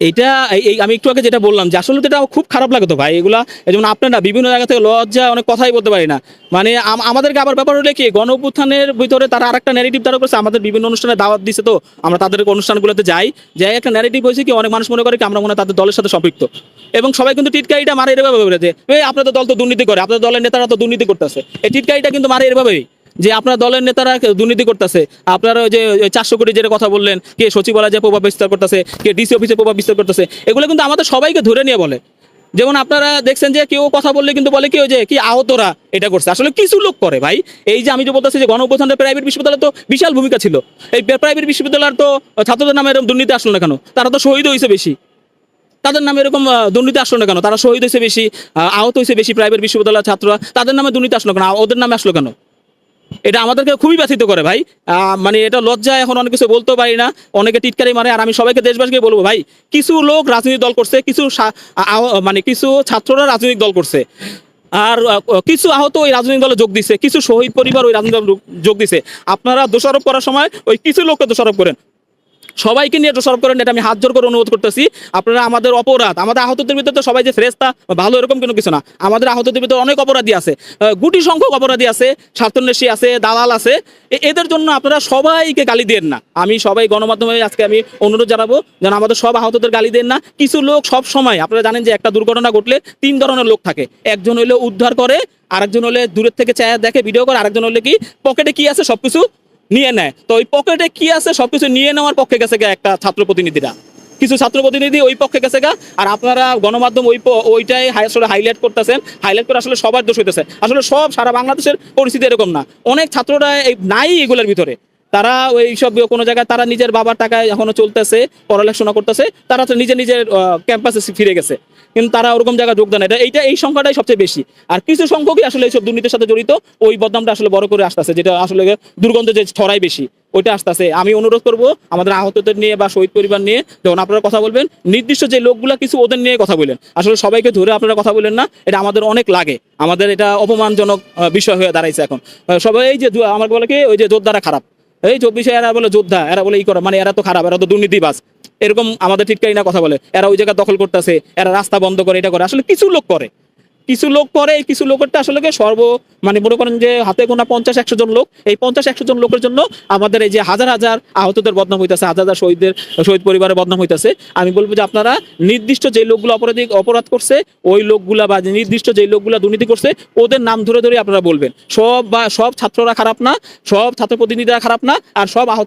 এটা এই- আমি একটু আগে যেটা বললাম যে আসলে তো এটা খুব খারাপ লাগে তো ভাই। এগুলা যেমন আপনারা বিভিন্ন জায়গা থেকে লজ্জা, অনেক কথাই বলতে পারি না। মানে আম- আমাদেরকে আবার ব্যাপার হলে কি গণ অভ্যুত্থানের ভিতরে তারা আরেকটা ন্যারেটিভ তারা করছে, আমাদের বিভিন্ন অনুষ্ঠানে দাওয়াত দিছে তো, আমরা তাদের অনুষ্ঠানগুলোতে যাই। যাই একটা ন্যারেটিভ হয়েছে কি, অনেক মানুষ মনে করে কি, আমরা মনে তাদের দলের সাথে সম্পৃক্ত। এবং সবাই কিন্তু টিটকারিটা মারে এভাবে বলে যে আপনাদের দল তো দুর্নীতি করে, আপনাদের দলের নেতারা তো দুর্নীতি করতেছে। এই টিটকারিটা কিন্তু মারে এভাবেই। যে আপনার দলের নেতারা দুর্নীতি করতেছে, আপনারা ওই যে চারশো কোটি যেটা কথা বললেন, কে সচিবালয় যে প্রভাব বিস্তার করতেছে, কে ডিসি অফিসে প্রভাব বিস্তার করতেছে, এগুলো কিন্তু আমাদের সবাইকে ধরে নিয়ে বলে। যেমন আপনারা দেখছেন যে কেউ কথা বললে কিন্তু বলে কি যে, কি আহতরা এটা করছে। আসলে কিছু লোক করে ভাই। এই যে আমি যে বলতেছি যে গণঅভ্যুত্থানের প্রাইভেট বিশ্ববিদ্যালয় তো বিশাল ভূমিকা ছিল। এই প্রাইভেট বিশ্ববিদ্যালয়ের তো ছাত্রদের নামে এরকম দুর্নীতি আসলো না কেন? তারা তো শহীদ হয়েছে বেশি। তাদের নামে এরকম দুর্নীতি আসলো না কেন? তারা শহীদ হয়েছে বেশি আহত হয়েছে বেশি প্রাইভেট বিশ্ববিদ্যালয়ের ছাত্ররা। তাদের নামে দুর্নীতি আসলো কেন? ওদের নামে আসলো কেন? এটা আমাদেরকে খুবই ব্যথিত করে ভাই। মানে এটা লজ্জা, এখন অনেক কিছু বলতে পারি না। অনেকে টিটকারি মারে, আর আমি সবাইকে দেশবাসীকে বলব ভাই, কিছু লোক রাজনৈতিক দল করছে, কিছু মানে কিছু ছাত্ররা রাজনৈতিক দল করছে। আর কিছু আহত ওই রাজনৈতিক দলে যোগ দিছে, কিছু শহীদ পরিবার ওই রাজনৈতিক দল যোগ দিছে। আপনারা দোষারোপ করার সময় ওই কিছু লোককে দোষারোপ করেন। সবাইকে নিয়ে দোষারোপ করেন, এটা আমি হাত জোর করে অনুরোধ করতেছি। আপনারা আমাদের অপরাধ, আমাদের আহতদের ভিতরে তো সবাই যে ফ্রেস্তা ভালো এরকম কোনো কিছু না। আমাদের আহতদের ভিতরে অনেক অপরাধী আছে। গুটি সংখ্যক অপরাধী আছে, স্বার্থন্বেষী আছে, দালাল আছে। এদের জন্য আপনারা সবাইকে গালি দেন না। আমি সবাই গণমাধ্যমে আজকে আমি অনুরোধ জানাব, যেন আমাদের সব আহতদের গালি দেন না। কিছু লোক সব সময়, আপনারা জানেন যে একটা দুর্ঘটনা ঘটলে তিন ধরনের লোক থাকে। একজন হইলে উদ্ধার করে, আরেকজন হলে দূরের থেকে চায়া দেখে, ভিডিও করে, আরেকজন হলে কি, পকেটে কি আছে, সবকিছু নিয়ে নেয়। তো ওই পকেটে কি আছে? সবকিছু নিয়ে নেওয়ার পক্ষে গেছে গা একটা ছাত্র প্রতিনিধিরা কিছু ছাত্র প্রতিনিধি ওই পক্ষে গেছে গা। আর আপনারা গণমাধ্যম ওই ওইটাই আসলে হাইলাইট করতেছেন। হাইলাইট করে আসলে সবার দোষ হইতেছে। আসলে সব সারা বাংলাদেশের পরিস্থিতি এরকম না। অনেক ছাত্ররা এই নাই এগুলোর ভিতরে। তারা ওই সব কোনো জায়গায় তারা নিজের বাবার টাকায় এখনও চলতেছে, পড়ালেখা করতেছে, তারা তো নিজে নিজের ক্যাম্পাসে ফিরে গেছে। কিন্তু তারা ওরকম জায়গায় যোগদান এটা, এইটা, এই সংখ্যাটাই সবচেয়ে বেশি। আর কিছু সংখ্যকই আসলে এইসব দুর্নীতির সাথে জড়িত, ওই বদনামটা আসলে বড় করে আসতেছে, যেটা আসলে দুর্গন্ধ যে ছড়াই বেশি, ওইটা আসতেছে। আমি অনুরোধ করব, আমাদের আহতদের নিয়ে বা শহীদ পরিবার নিয়ে যখন আপনারা কথা বলবেন, নির্দিষ্ট যে লোকগুলা কিছু ওদের নিয়ে কথা বলেন। আসলে সবাইকে ধরে আপনারা কথা বলেন না, এটা আমাদের অনেক লাগে। আমাদের এটা অপমানজনক বিষয় হয়ে দাঁড়াইছে এখন। সবাই এই যে আমার বলে কি, ওই যে যোদ্ধারা খারাপ। এই চব্বিশে এরা বলে যোদ্ধা, এরা বলে ই করে মানে এরা তো খারাপ, এরা তো দুর্নীতিবাস এরকম আমাদের ঠিক না কথা বলে, এরা ওই জায়গা দখল করতেছে, এরা রাস্তা বন্ধ করে, এটা করে। আসলে কিছু লোক করে। কিছু লোক করে এই কিছু লোকেরটা আসলে সর্ব মানে মনে করেন যে হাতে গোনা পঞ্চাশ, একশো জন লোক। এই পঞ্চাশ, একশো জন লোকের জন্য আমাদের এই যে হাজার হাজার আহতদের বদনাম হইতেছে, হাজার হাজার শহীদদের, শহীদ পরিবারের বদনাম হইতেছে। আমি বলব যে আপনারা নির্দিষ্ট যে লোকগুলো অপরাধী, অপরাধ করছে, ওই লোকগুলা বা নির্দিষ্ট যে লোকগুলা দুর্নীতি করছে, ওদের নাম ধরে ধরে আপনারা বলবেন। সব বা, সব ছাত্ররা খারাপ না, সব ছাত্র প্রতিনিধিরা খারাপ না, আর সব আহত